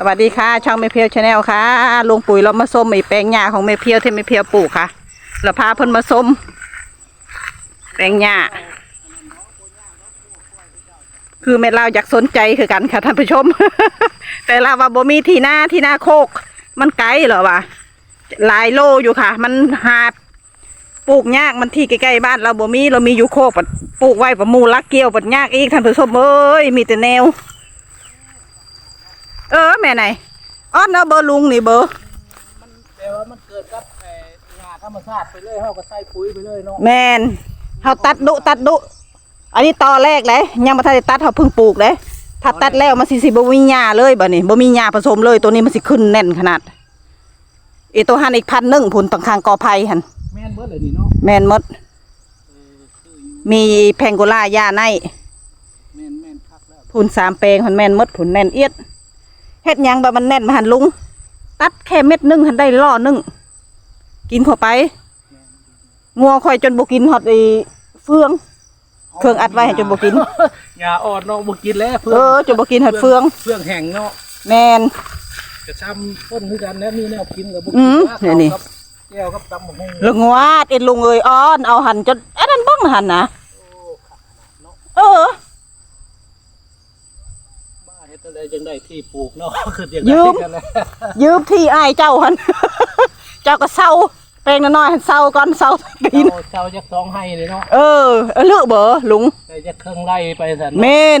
สวัสดีค่ะ ช่องเมเพียวชาแนลค่ะลุงปุ๋ยเรามาส้มไอ้แปลงหญ้าของเมเพียวที่เมเพียวปลูกค่ะ เราพาเพิ่นมาส้มแปลงหญ้าคือแม่เราอยากสนใจคือกันค่ะท่านผู้ชม แต่เราว่าบ่มีที่หน้าที่หน้าโคก มันไกลเหรอวะหลายโลอยู่ค่ะ มันหาปลูกยากมันที่ใกล้ๆบ้านเราบ่มีเรามีอยู่โคกปัดปลูกไว้ประมูลลักเกี่ยวปัดยากอีกท่านผู้ชมเอ้ยมีแต่แนว เออแม่ไหนอ้อนเอาเบอร์ลุงนี่เบอร์แต่ว่ามันเกิดกับไอ้งาธรรมชาติไปเลยเฮาก็ใส่ปุ๋ยไปเลยเนาะแมนเฮาตัดดุตัดดุ อันนี้ตอแรกเลยยังบ่ทันได้ตัดเฮาเพิ่งปลูกเลยถ้าตัดแล้วมันสิสิบ่มีหญ้าเลยบัดนี้บ่มีหญ้าผสมเลยตัวนี้มันสิขึ้นแน่นขนาดอีตัวหันอีกพันหนึ่งผุนตังคางกอไผ่หันแม่นเบิดเลยนี่เนาะแมนหมด เออคืออยู่มีแพงโกล่าหญ้าในแม่นแม่นคักแล้วผุนสามแปลงหันแม่นหมดผุนแน่นเอียด เฮ็ดหยังแบบมันแน่นมาหันลุง ตัดแค่เม็ดหนึงหันได้ล่อหนึงกินเข้าไปงัวคอยจนบ่กินฮอดไอ้เฟือง เครื่องอัดไว้ให้จนบ่กินหญ้าอ่อนเนาะบ่กินแล้วเออจนบ่กินฮอดเฟืองเฟืองแห้งเนาะแมนจะช้ำต้นคือกันแล้วมีแนวกินกับบ่อืมกินี่กับแก้วกับตำบักหุ่งลงวาดเอ็นลุงเอ้ยอ้อนเอาหันจนอันนั้นเบ้งหันนะโอ้คักขนาดเนาะเออ บ้าเฮ็ดอะไรจังได้ที่ปลูกเนาะคือจังยืได้มกันนะยืมที่อ้ายเจ้าหันเจ้าก็เศร้าแปลงน้อยๆหันเศร้าก่อนเศร้าปีนเจ้าเจ้าจักสองให้นี่เนาะเออเออเลือกเบอลุงได้จักเครื่องไล่ไปซั่นเมเนาะน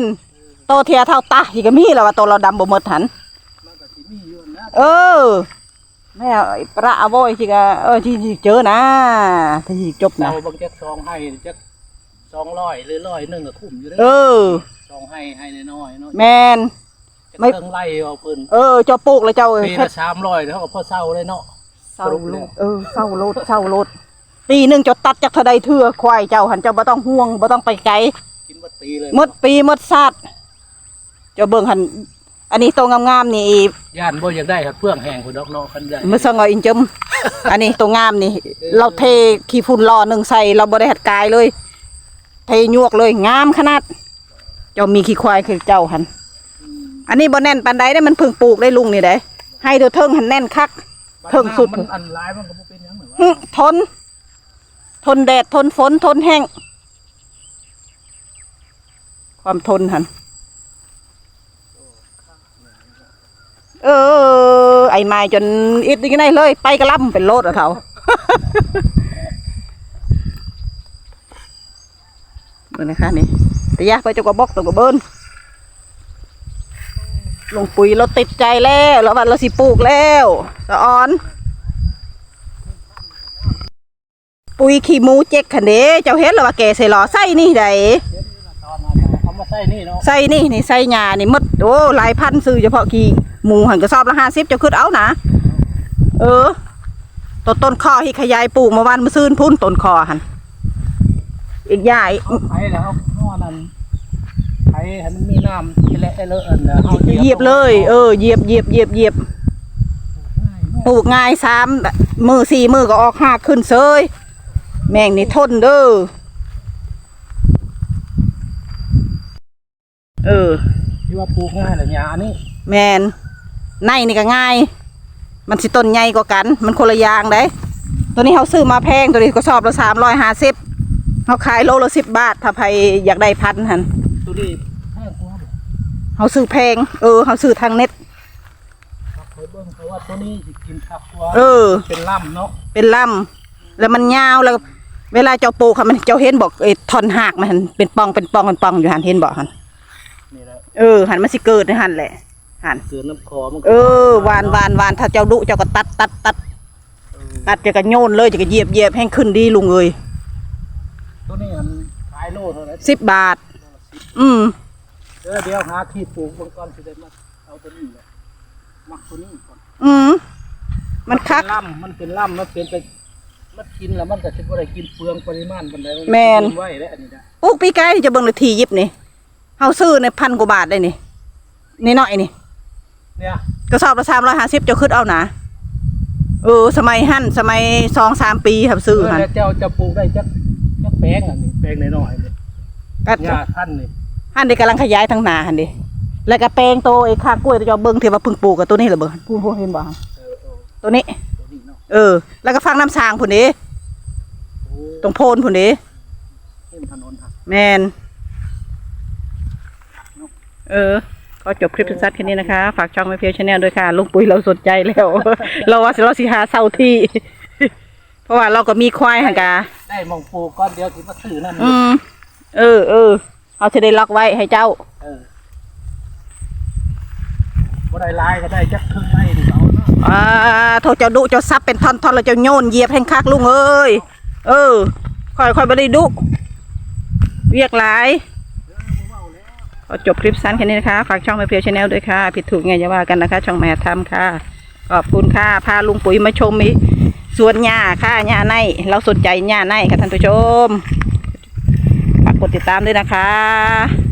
โตเทียเท่าตาที่ก็มีแล้วว่าโตเราดำบ่หมดหันมันก็สิมีอยู่นะเออแม่ไอ้ประอาโวยที่ก็เออที่ที่เจอนะที่จบนะเราบางจักสองให้จัก200หรือ100นึงก็คุ้มอยู่เด้เออสองให้ให้น้อยๆเนาะแมนจะ ไม่ เครื่องไล่เอาเพิ่นเออเจ้าปลูกแล้วเจ้าเอ้ยปีละสามร้อยเท่ากับพ่อเศร้าเลยเนาะ เศร้าโลดเออเศร้าโลดเศร้าโลดปีหนึ่งจะตัดจากเทาใดเถื่อควายเจ้าหันเจ้าบ่ต้องห่วงบ่ต้องไปไกล กินบัดปีเลยหมดปีหมดชาติเจ้าเบิ่งหัน อันนี้ตัวงามๆนี่ ย่านบ่อยากได้ครับเพื่องแห้งพุ่นดอกเนาะคันได้มือสังเอาอินจม อันนี้ตัวงามนี่ เราเทขี้ฝุ่นรอหนึ่งใส่เราบ่ได้หัดกายเลย เทยวกเลยงามขนาด เจ้ามีขี้ควายคือเจ้าหัน อันนี้บ่แน่นปานใดได้มันเพิ่งปลูกได้ลุงนี่ได้ให้เดูเทิงหันแน่นคัก เทิงสุด มันอันร้ายมันก็บ่เป็นหยังหรอหึวะทน ทนแดดทนฝนทนแห้ง ความทนหัน เออ ไอ้ไม้จนอิดยังไงเลย ไปกระล่ำเป็นโลดอะเขาเบิ่งนะคะนี่แต่ยากไปจะกว่าบอกตัวกว่าเบิ้น ลงปุ๋ยเราติดใจแล้วแล้ววันเราสิปลูกแล้วสะออน ปุ๋ยขี้หมูเจ๊กขันเด้เจ้าเห็นแล้วว่าแกใส่หล่อใส่นี่ไดตอนนั้นน่ะเอามาใส่นี่เนาะใส่นี่นี่ใส่หญ้านี่หมดโอ้หลายพันซื้อเฉพาะขี้หมูหันกระสอบละห้าสิบเจ้าขึ้นเอานะเออต้นต้นคอที่ขยายปลูกเมื่อวานมื่อซื้นพุ่นต้นคอหันอีกอย่างอีกเอาไผแล้วเอาเอาอันนั้น ไผให้มันมีน้ำที่แหละไอ้เลอะอันน่ะเอาเหยียบเลย เออเหยียบเหยียบเหยียบเหยียบง่ายเนาะปลูกง่ายสามมือสี่มือก็ออกหักขึ้นเซยแม่งนี่ทนเด้อเออที่ว่าปลูกง่ายแหละหญ้านี่แมนในนี่ก็ง่าย มันสิต้นใหญ่กว่ากัน มันคนละอย่างได้ตัวนี้เขาซื้อมาแพงตัวนี้ก็สอบละสามร้อยห้าสิบเขาขายโลละสิบบาทถ้าใครอยากได้พันหัน ตัวนี้แพงกว่าบ่เขาซื้อแพง เออเขาซื้อทางเน็ต ครับเคยเบิ่งเขาว่าตัวนี้สิกินคักกว่าเออ เป็นล่ำเนาะเป็นลำแล้วมันยาวแล้ว เวลาเจ้าปลูกค่ะมันเจ้าเห็นบอกไอ้ท่อนหักมันหันเป็นปองเป็นปองเป็นปองอยู่หันเห็นบอกหันนี่แหละเออหันมันสิเกิดในหันแหละหันเกินน้ำคอมันก็เออวานวานวานถ้าเจ้าดุเจ้าก็ตัดตัดตัดเออตัดจะก็โยนเลยจะก็เหยียบเหยียบให้ขึ้นดีลุงเอ้ยตัวนี้อันขายโลเท่าไหร่สิบบาท อืมเดี๋ยวเดี๋ยวหาที่ปลูกเบางก่อนสิได้มาเอาตัวนี้เลยมักตัวนี้ก่อนอืมมันคักเป็นล่ำมันเป็นล่ำมันเป็นไปมันกินแล้วมันก็สิบ่ได้กินเปลืองปริมาณปานใดแม่น กิไว้แล้วอันนี้นะปลูกปีไก่จะเบิ่งนาทียิบนี่เฮาซื้อในพันกว่าบาทได้นี่นี่น้อยนี่เนี่ยกระสอบละสามร้อยห้าสิบเจ้าขึ้นเอานะเออสมัยหั่นสมัยสองสามปีครับซื้อเออหั่นแล้วเจ้าจะปลูกได้จักจักแปลงอันนี้แปลงน้อยๆนี่ก็ หญ้าท่านนี่ หั่นได้กำลังขยายทางหนาหั่นดิแล้วก็แปลงโตไอ้ข้างกล้วยตัวเจอเบิ่งที่ว่าเพิ่งปลูกกับตัวนี้เหรอเบิ่งพูนเห็นบ่เออเออตัวนี้ตัวนี้เนาะเออ แล้วก็ฟังน้ำสางพุ่นนี้โอ้ตรงโพนพุ่นนี้เห็นถนนครับแมนเออขอจบคลิปสั้นๆแค่นี้นะคะ ฝากช่องไม่เพียวชาแนลด้วยค่ะลุงปุ๋ยเราสนใจแล้ว เราว่าสิเราสิหาเศร้าที่ เพราะว่าเราก็มีควายหังกาได้หมองปลูกก้อนเดียวคือมาซื้อนั่นอืมเออเออ เอาจะได้ล็อกไว้ให้เจ้า เออบ่ได้ลายก็ได้จักครึ่งไม้นี่เอาเนาะอ่าโทษเจ้าดุเจ้าซับเป็นท่อนๆแล้วเจ้าโยนเหยียบแห่งคักลุงเอ้ย เออ ค่อยๆบ่ได้ดุ เรียกหลายขอจบคลิปสั้นแค่นี้นะคะ ฝากช่องแม่เพียวชาแนลด้วยค่ะ ผิดถูกไงอย่าว่ากันนะคะ ช่องแม่ทำค่ะ ขอบคุณค่ะ พาลุงปุ๋ยมาชมมีสวนหญ้าค่ะหญ้าใน เราสนใจหญ้าในค่ะท่านผู้ชมฝากกดติดตามด้วยนะคะ